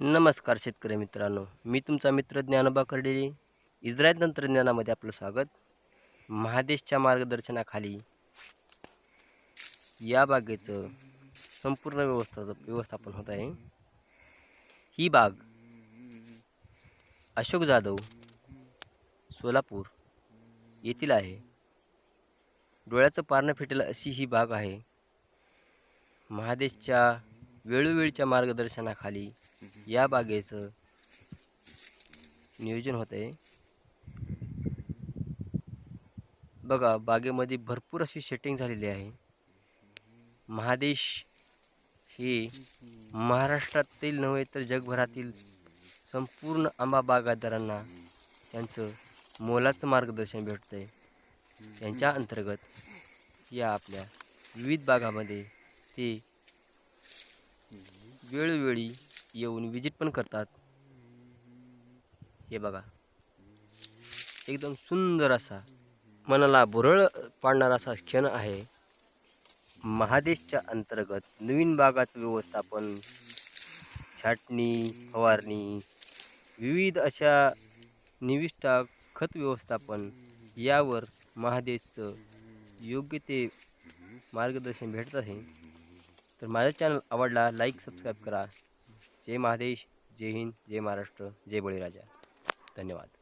नमस्कार शेतकरी मित्रांनो. मी तुमचा मित्र ज्ञानोबा कर्डेली इस्रायल तंत्रज्ञानामध्ये आपलं स्वागत. महादेशच्या मार्गदर्शनाखाली या बागेचं संपूर्ण व्यवस्था व्यवस्थापन होत आहे. ही बाग अशोक जाधव सोलापूर येथील आहे. डोळ्याचं पारणं फिटेल अशी ही बाग आहे. महादेशच्या वेळोवेळीच्या मार्गदर्शनाखाली या बागेचं नियोजन होत आहे. बघा बागेमध्ये भरपूर अशी सेटिंग झालेली आहे. महादेश हे महाराष्ट्रातील नव्हे तर जगभरातील संपूर्ण आंबा बागायतदारांना त्यांचं मोलाचं मार्गदर्शन भेटतं आहे त्यांच्या अंतर्गत या आपल्या विविध बागामध्ये ते वेळोवेळी येऊन विजिट पण करतात. हे बघा. एकदम सुंदर असा मनाला भुरळ पाडणारा असा क्षण आहे. महादेशच्या अंतर्गत नवीन बागाचं व्यवस्थापन छाटणी फवारणी विविध अशा निविष्ठा खत व्यवस्थापन यावर महादेशचं योग्य ते मार्गदर्शन भेटत आहे. तर माझा चॅनल आवडला लाईक सबस्क्राईब करा. जय महादेश जय हिंद जय महाराष्ट्र जय बळीराजा. धन्यवाद.